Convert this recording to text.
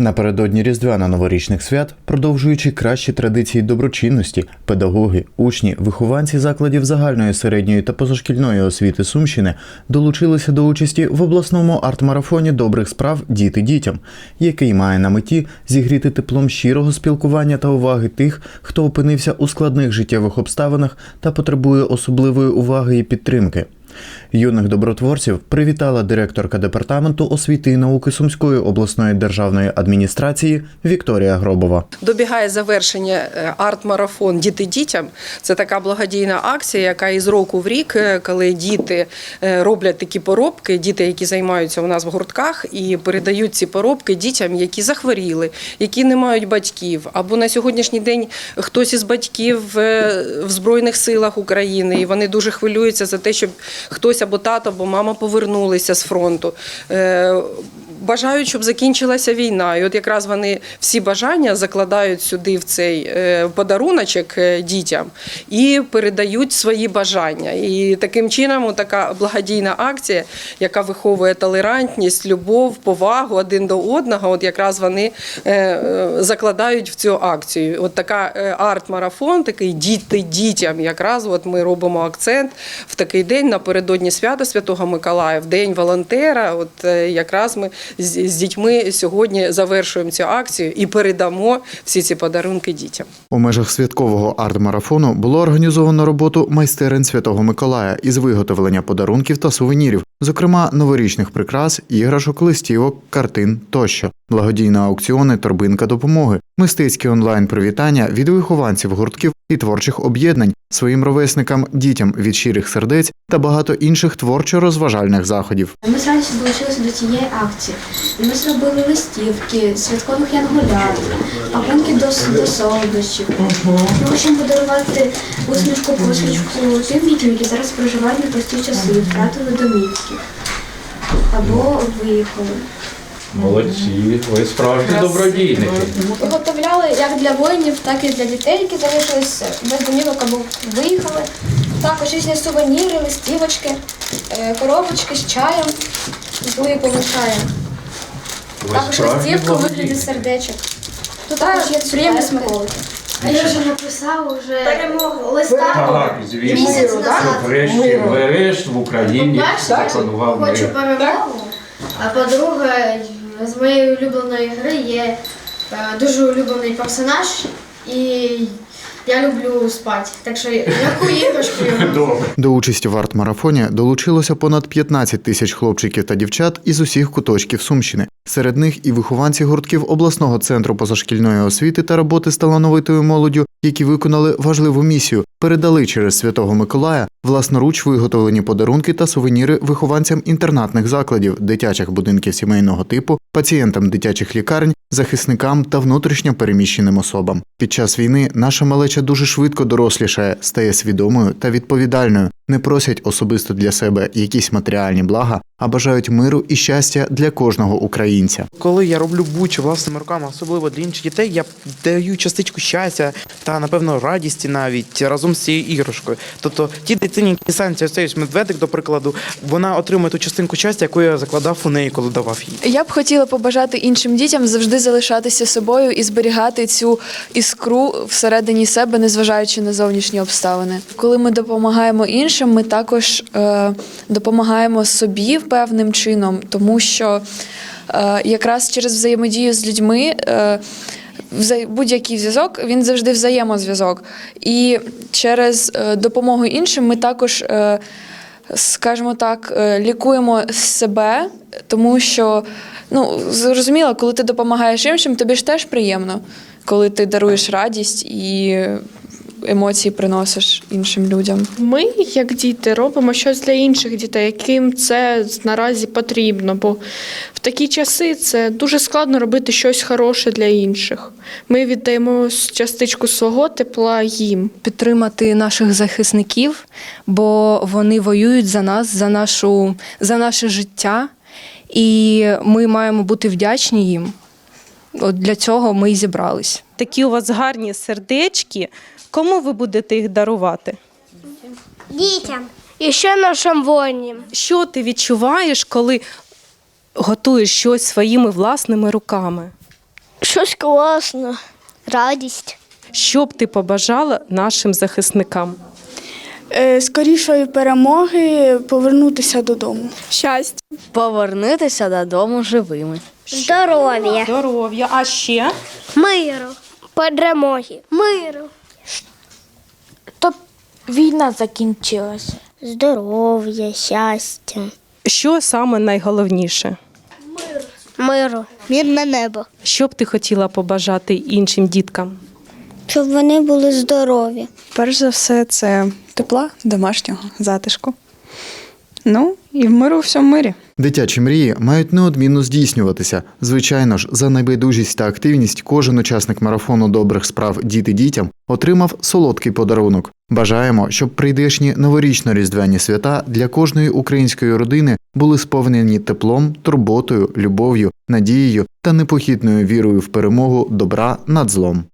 Напередодні різдвяно-новорічних свят, продовжуючи кращі традиції доброчинності, педагоги, учні, вихованці закладів загальної середньої та позашкільної освіти Сумщини долучилися до участі в обласному арт-марафоні добрих справ Діти дітям, який має на меті зігріти теплом щирого спілкування та уваги тих, хто опинився у складних життєвих обставинах та потребує особливої уваги і підтримки. Юних добротворців привітала директорка департаменту освіти і науки Сумської обласної державної адміністрації Вікторія Гробова. Добігає завершення е, арт-марафон Діти дітям. Це така благодійна акція, яка із року в рік, е, коли діти е, роблять такі поробки, діти, які займаються у нас в гуртках, і передають ці поробки дітям, які захворіли, які не мають батьків. Або на сьогоднішній день хтось із батьків в Збройних силах України, і вони дуже хвилюються за те, щоб хтось або тато, або мама повернулися з фронту. Бажають, щоб закінчилася війна. І от якраз вони всі бажання закладають сюди в цей е, подаруночок е, дітям і передають свої бажання. І таким чином така благодійна акція, яка виховує толерантність, любов, повагу один до одного. От якраз вони е, закладають в цю акцію. От така арт-марафон, такий діти дітям. Якраз от ми робимо акцент в такий день напередодні свята Святого Миколая, в день волонтера. От якраз ми з, з дітьми сьогодні завершуємо цю акцію і передамо всі ці подарунки дітям. У межах святкового арт-марафону було організовано роботу майстерень Святого Миколая із виготовлення подарунків та сувенірів, зокрема новорічних прикрас, іграшок, листівок, картин тощо. Благодійні аукціони Торбинка допомоги, мистецькі онлайн привітання від вихованців гуртків і творчих об'єднань своїм ровесникам, дітям від щирих сердець та багато інших творчо-розважальних заходів. Ми з долучилися до цієї акції. Ми зробили листівки, святкових янголят, пакунки до, до солодощів. Ми хочемо подарувати усмішку посвічку тим дітям, які зараз проживають непрості часи, втратили домівки або виїхали. Молодці, ви справжні добродійники. Виготовляли як для воїнів, так і для дітей, які залишились без домівок або виїхали. Також різні сувеніри, листівочки, е, коробочки з чаєм, з липовим чаєм. Ви Також справжні листівка у вигляді благодійники. сердечок. Тут також є приємні смаколики. А я вже написав уже листа. Так, звісно, Місяць назад. врешті врешт в Україні По-перше, Хочу перемогу. А по-друге, з моєї улюбленої гри є е, дуже улюблений персонаж, і я люблю спати. Так що яку іграшку? Добре. До участі в арт-марафоні долучилося понад 15 тисяч хлопчиків та дівчат із усіх куточків Сумщини. Серед них і вихованці гуртків обласного центру позашкільної освіти та роботи з талановитою молоддю, які виконали важливу місію, передали через Святого Миколая власноруч виготовлені подарунки та сувеніри вихованцям інтернатних закладів, дитячих будинків сімейного типу, пацієнтам дитячих лікарень, захисникам та внутрішньо переміщеним особам. Під час війни наша малеча дуже швидко дорослішає, стає свідомою та відповідальною, не просять особисто для себе якісь матеріальні блага, а бажають миру і щастя для кожного українця. Коли я роблю будь-що власними руками, особливо для інших дітей, я даю частичку щастя та напевно радісті навіть разом з цією іграшкою. Тобто ті дитині, які станція ось ось медведик, до прикладу, вона отримує ту частинку щастя, яку я закладав у неї, коли давав їй. Я б хотіла побажати іншим дітям завжди залишатися собою і зберігати цю іскру всередині себе, незважаючи на зовнішні обставини. Коли ми допомагаємо іншим, ми також е, допомагаємо собі певним чином, тому що е, якраз через взаємодію з людьми. Е, Будь-який зв'язок він завжди взаємозв'язок. І через е, допомогу іншим ми також, е, скажімо так, е, лікуємо себе, тому що ну, зрозуміло, коли ти допомагаєш іншим, тобі ж теж приємно, коли ти даруєш радість і емоції приносиш іншим людям. Ми, як діти, робимо щось для інших дітей, яким це наразі потрібно. Бо в такі часи це дуже складно робити щось хороше для інших. Ми віддаємо частичку свого тепла їм. підтримати наших захисників, бо вони воюють за нас, за, нашу, за наше життя, і ми маємо бути вдячні їм. От для цього ми і зібрались. Такі у вас гарні сердечки. Кому ви будете їх дарувати? Дітям. І ще нашим воїнам. Що ти відчуваєш, коли готуєш щось своїми власними руками? Щось класно, радість. Що б ти побажала нашим захисникам? Е, Скорішої перемоги повернутися додому. Щастя. Повернутися додому живими. Здоров'я. Здоров'я, а ще? Миру. Перемоги. Миру. Тобто війна закінчилася. Здоров'я, щастя. Що саме найголовніше? Миру. Мирне небо. Що б ти хотіла побажати іншим діткам? Щоб вони були здорові. Перш за все, це тепла домашнього затишку. Ну і в миру у всьому мирі. Дитячі мрії мають неодмінно здійснюватися. Звичайно ж, за найбайдужість та активність кожен учасник марафону добрих справ Діти дітям отримав солодкий подарунок. Бажаємо, щоб прийдешні новорічно-різдвяні свята для кожної української родини були сповнені теплом, турботою, любов'ю, надією та непохитною вірою в перемогу добра над злом.